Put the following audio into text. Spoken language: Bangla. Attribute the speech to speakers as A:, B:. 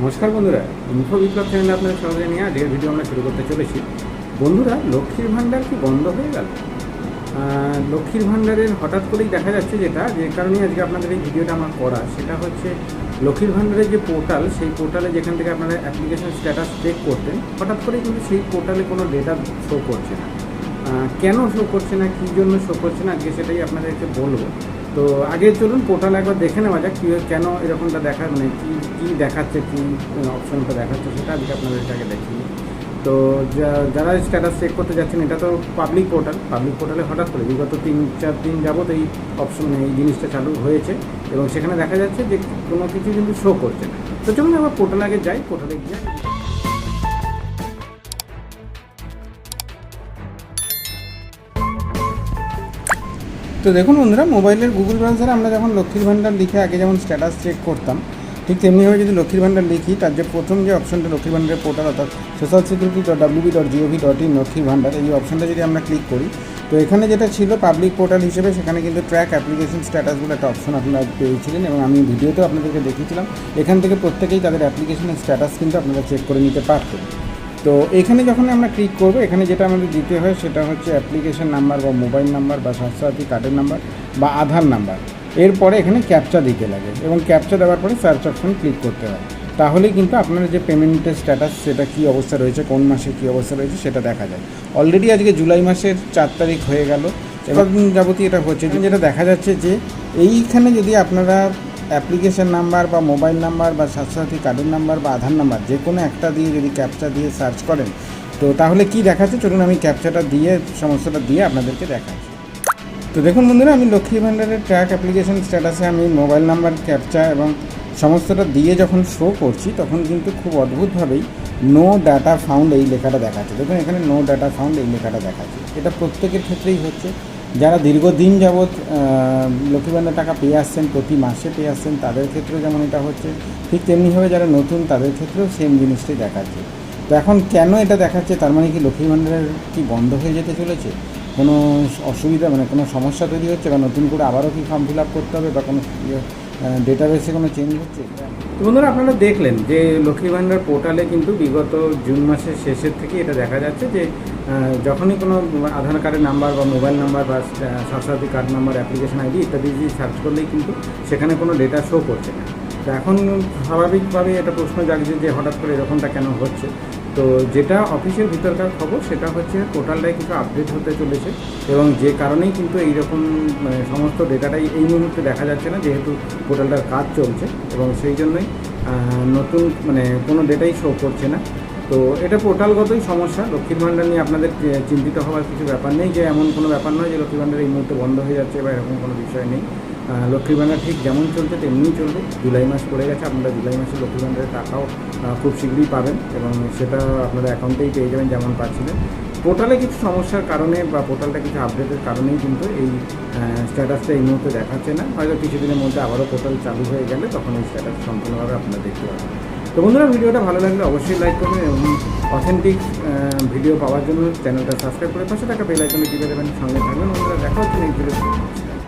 A: নমস্কার বন্ধুরা, ইনফো বিপ্লব চ্যানেলে আপনাদের সঙ্গে নিয়ে আজকের ভিডিও আমরা শুরু করতে চলেছি। বন্ধুরা, লক্ষ্মীর ভাণ্ডার কি বন্ধ হয়ে গেল? লক্ষ্মীর ভাণ্ডারের হঠাৎ করেই দেখা যাচ্ছে যেটা, যে কারণে আজকে আপনাদের এই ভিডিওটা আমার করা। সেটা হচ্ছে, লক্ষ্মীর ভাণ্ডারের যে পোর্টাল, সেই পোর্টালে যেখান থেকে আপনারা অ্যাপ্লিকেশন স্ট্যাটাস চেক করতেন, হঠাৎ করেই কিন্তু সেই পোর্টালে কোনো ডেটা শো করছে না। কেন শো করছে না, কী জন্য শো করছে না, আজকে সেটাই আপনাদেরকে বলব। তো আগে চলুন পোর্টাল একবার দেখে নেওয়া যাক কী কেন এরকমটা দেখা মানে কী কী দেখাচ্ছে, কী অপশনটা দেখাচ্ছে সেটা আজকে আপনাদেরকে আগে দেখিয়ে তো যারা স্ট্যাটাস চেক করতে যাচ্ছেন, এটা তো পাবলিক পোর্টাল পাবলিক পোর্টালে হঠাৎ করে বিগত তিন, চার দিন যাবত এই অপশন এই জিনিসটা চালু হয়েছে এবং সেখানে দেখা যাচ্ছে যে কোনো কিছু কিন্তু শো করছে তো চলুন আবার পোর্টালে আগে যাই। পোর্টালে গিয়ে তো দেখুন বন্ধুরা, মোবাইলের গুগল ব্রাউজারে আমরা যখন লক্ষ্মীর ভাণ্ডার লিখে আগে যেমন স্ট্যাটাস চেক করতাম, ঠিক তেমনিভাবে যদি লক্ষ্মীর ভাণ্ডার লিখি, তার যে প্রথম যে অপশনটা লক্ষ্মীর ভাণ্ডারের পোর্টাল অর্থাৎ social security dot W B dot G O V dot in লক্ষ্মীর ভাণ্ডার, এই অপশনটা যদি আমরা ক্লিক করি, তো এখানে যেটা ছিল পাবলিক পোর্টাল হিসেবে, সেখানে কিন্তু ট্র্যাক অ্যাপ্লিকেশন স্ট্যাটাস বলে একটা অপশন আপনারা পেয়েছিলেন এবং আমি ভিডিওতেও আপনাদেরকে দেখিয়েছিলাম, এখান থেকে প্রত্যেকেই তাদের অ্যাপ্লিকেশনের স্ট্যাটাস কিন্তু আপনারা চেক করে নিতে পারতেন। তো এখানে যখন আমরা ক্লিক করব এখানে যেটা আমাদের দিতে হয় সেটা হচ্ছে অ্যাপ্লিকেশন নাম্বার বা মোবাইল নাম্বার বা স্বাস্থ্যসাথী কার্ডের নাম্বার বা আধার নাম্বার এরপরে এখানে ক্যাপচা দিতে লাগে এবং ক্যাপচা দেওয়ার পরে সার্চ অপশন ক্লিক করতে হয়। তাহলেই কিন্তু আপনার যে পেমেন্টের স্ট্যাটাস সেটা কী অবস্থা রয়েছে কোন মাসে কী অবস্থা রয়েছে সেটা দেখা যায়। অলরেডি আজকে জুলাই মাসের চার তারিখ হয়ে গেল। এবার যাবতীয় এটা হচ্ছে যেটা দেখা যাচ্ছে যে এইখানে যদি আপনারা অ্যাপ্লিকেশন নাম্বার বা মোবাইল নাম্বার বা স্বাস্থ্যসাথী কার্ডের নাম্বার বা আধার নাম্বার, যে কোনো একটা দিয়ে যদি ক্যাপচা দিয়ে সার্চ করেন, তো তাহলে কি দেখাচ্ছে? চলুন আমি ক্যাপচাটা দিয়ে সমস্যাটা দিয়ে আপনাদেরকে দেখাচ্ছি তো দেখুন বন্ধুরা, আমি লক্ষ্মী ভাণ্ডারের ট্র্যাক অ্যাপ্লিকেশন স্ট্যাটাসে আমি মোবাইল নাম্বার ক্যাপচা এবং সমস্তটা দিয়ে যখন শো করছি, তখন কিন্তু খুব অদ্ভুতভাবেই নো ডাটা ফাউন্ড এই লেখাটা দেখাচ্ছে। দেখুন এখানে নো ডাটা ফাউন্ড এই লেখাটা দেখাচ্ছে। এটা প্রত্যেকের ক্ষেত্রেই হচ্ছে। যারা দীর্ঘদিন যাবৎ লক্ষ্মী ভাণ্ডার টাকা পেয়ে আসছেন, প্রতি মাসে পেয়ে আসছেন, তাদের ক্ষেত্রেও যেমন এটা হচ্ছে, ঠিক তেমনিভাবে যারা নতুন, তাদের ক্ষেত্রেও সেম জিনিসটাই দেখাচ্ছে। তো এখন কেন এটা দেখাচ্ছে? তার মানে কি লক্ষ্মী ভাণ্ডারের কি বন্ধ হয়ে যেতে চলেছে? কোনো অসুবিধা মানে কোনো সমস্যা তৈরি হচ্ছে? বা নতুন করে আবারও কি ফর্ম ফিল আপ করতে হবে? বা কোনো ডেটাবেসে কোনো চেঞ্জ হচ্ছে? বন্ধুরা, আপনারা দেখলেন যে লক্ষ্মী ভাণ্ডার পোর্টালে কিন্তু বিগত জুন মাসের শেষের থেকে এটা দেখা যাচ্ছে যে যখনই কোনো আধার কার্ডের নাম্বার বা মোবাইল নাম্বার বা Swasthyasathi card number application ID ইত্যাদি দিয়ে সার্চ করলেই কিন্তু সেখানে কোনো ডেটা শো করছে না। তো এখন স্বাভাবিকভাবেই এটা প্রশ্ন জাগছে যে হঠাৎ করে এরকমটা কেন হচ্ছে? তো যেটা অফিসের ভিতরকার খবর, সেটা হচ্ছে পোর্টালটাই কিছু আপডেট হতে চলেছে এবং যে কারণেই কিন্তু এইরকম মানে সমস্ত ডেটাটাই এই মুহূর্তে দেখা যাচ্ছে না, যেহেতু পোর্টালটার কাজ চলছে এবং সেই জন্যই নতুন মানে কোনো ডেটাই শো করছে না। তো এটা পোর্টালগতই সমস্যা। লক্ষ্মীর ভাণ্ডার নিয়ে আপনাদের চিন্তিত হওয়ার কিছু ব্যাপার নেই যে এমন কোনো ব্যাপার নয় যে লক্ষ্মীর ভাণ্ডার এই মুহূর্তে বন্ধ হয়ে যাচ্ছে বা এরকম কোনো বিষয় নেই। আহ, লক্ষ্মীর ভাণ্ডার ঠিক যেমন চলছে তেমনিই চলবে। জুলাই মাস পড়ে গেছে আপনারা জুলাই মাসে লক্ষ্মী ভাণ্ডারের টাকাও খুব শীঘ্রই পাবেন এবং সেটা আপনারা অ্যাকাউন্টেই পেয়ে যাবেন যেমন পাচ্ছিলেন। পোর্টালে কিছু সমস্যার কারণে বা পোর্টালটা কিছু আপডেটের কারণেই কিন্তু এই স্ট্যাটাসটা এই মুহূর্তে দেখাচ্ছে না। হয়তো কিছুদিনের মধ্যে আবারও পোর্টাল চালু হয়ে গেলে তখন এই স্ট্যাটাস সম্পূর্ণভাবে আপনারা দেখতে পাবেন। তো বন্ধুরা ভিডিওটা ভালো লাগলে অবশ্যই লাইক করবেন এবং অথেন্টিক ভিডিও পাওয়ার জন্য চ্যানেলটা সাবস্ক্রাইব করে পাশে থাকা বেল আইকনে টিপে দেবেন। সঙ্গে থাকবেন বন্ধুরা দেখা হচ্ছে